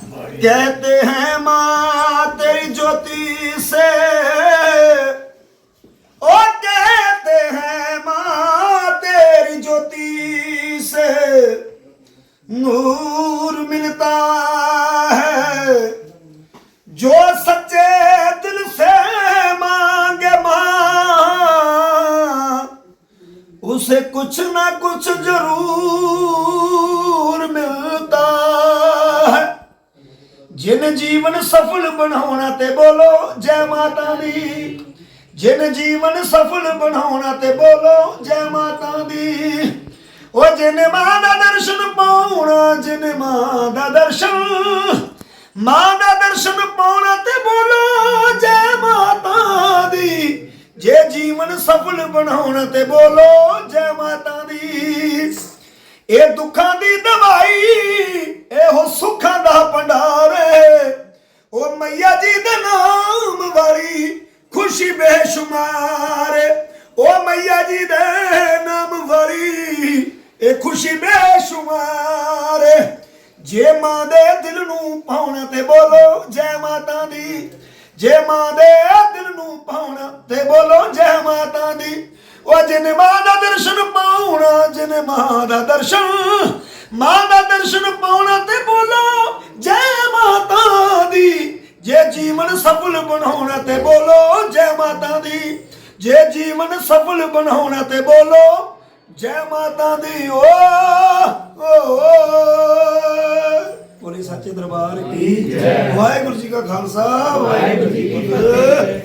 कहते हैं माँ तेरी ज्योति से ओ कहते हैं माँ तेरी ज्योति से नूर मिलता है जो सच्चे दिल से मांगे माँ उसे कुछ ना कुछ जरूर ਜਿਨ ਜੀਵਨ ਸਫਲ ਬਣਾਉਣਾ ਤੇ ਬੋਲੋ, ਜੈ ਮਾਤਾ ਦੀ। ਜਿਨ ਜੀਵਨ ਸਫਲ ਬਣਾਉਣਾ ਤੇ ਬੋਲੋ, ਜੈ ਮਾਤਾ ਦੀ। ਉਹ ਜਿਨ ਮਾਂ ਦਾ ਦਰਸ਼ਨ ਪਾਉਣਾ, ਜਿਨ ਮਾਂ ਦਾ ਦਰਸ਼ਨ। ਮਾਂ ਦਾ ਦਰਸ਼ਨ ਪਾਉਣਾ ਤੇ ਬੋਲੋ, ਜੈ ਮਾਤਾ ਦੀ। ਜੇ ਜੀਵਨ ਸਫਲ ਬਣਾਉਣਾ ਤੇ ਬੋਲੋ, ਜੈ ਮਾਤਾ ਦੀ। ਇਹ ਦੁੱਖਾਂ ਦੀ ਦਵਾਈ ਬੇਸ਼ੁਮਾਰ ਉਹ ਮਈਆ ਜੀ ਦੇ ਨਾਮ ਵਾਲੀ ਇਹ ਖੁਸ਼ੀ ਬੇਸ਼ੁਮਾਰ ਜੇ ਮਾਂ ਦੇ ਦਿਲ ਨੂੰ ਪਾਉਣਾ ਤੇ ਬੋਲੋ ਜੈ ਮਾਤਾ ਦੀ, ਜੇ ਮਾਂ ਦੇ ਦਿਲ ਨੂੰ ਪਾਉਣਾ ਤੇ ਬੋਲੋ ਜੈ ਮਾਤਾ ਦੀ ਉਹ ਜਿਨ ਮਾਂ ਦਾ ਦਰਸ਼ਨ ਪਾਉਣਾ, ਜਿਨ ਮਾਂ ਦਾ ਦਰਸ਼ਨ, ਮਾਂ ਦਾ ਦਰਸ਼ਨ ਪਾਉਣਾ ਤੇ ਬੋਲੋ ਜੀਵਨ ਸਫਲ ਬਣਾਉਣਾ ਤੇ ਬੋਲੋ ਜੈ ਮਾਤਾ ਦੀ। ਜੇ ਜੀਵਨ ਸਫਲ ਬਣਾਉਣਾ ਤੇ ਬੋਲੋ ਜੈ ਮਾਤਾ ਦੀ। ਓ ਬੋਲੇ ਸੱਚੇ ਦਰਬਾਰ ਕੀ ਜੈ। ਵਾਹਿਗੁਰੂ ਜੀ ਕਾ ਖਾਲਸਾ ਵਾਹਿਗੁਰੂ ਜੀ ਕੀ ਫਤਿਹ।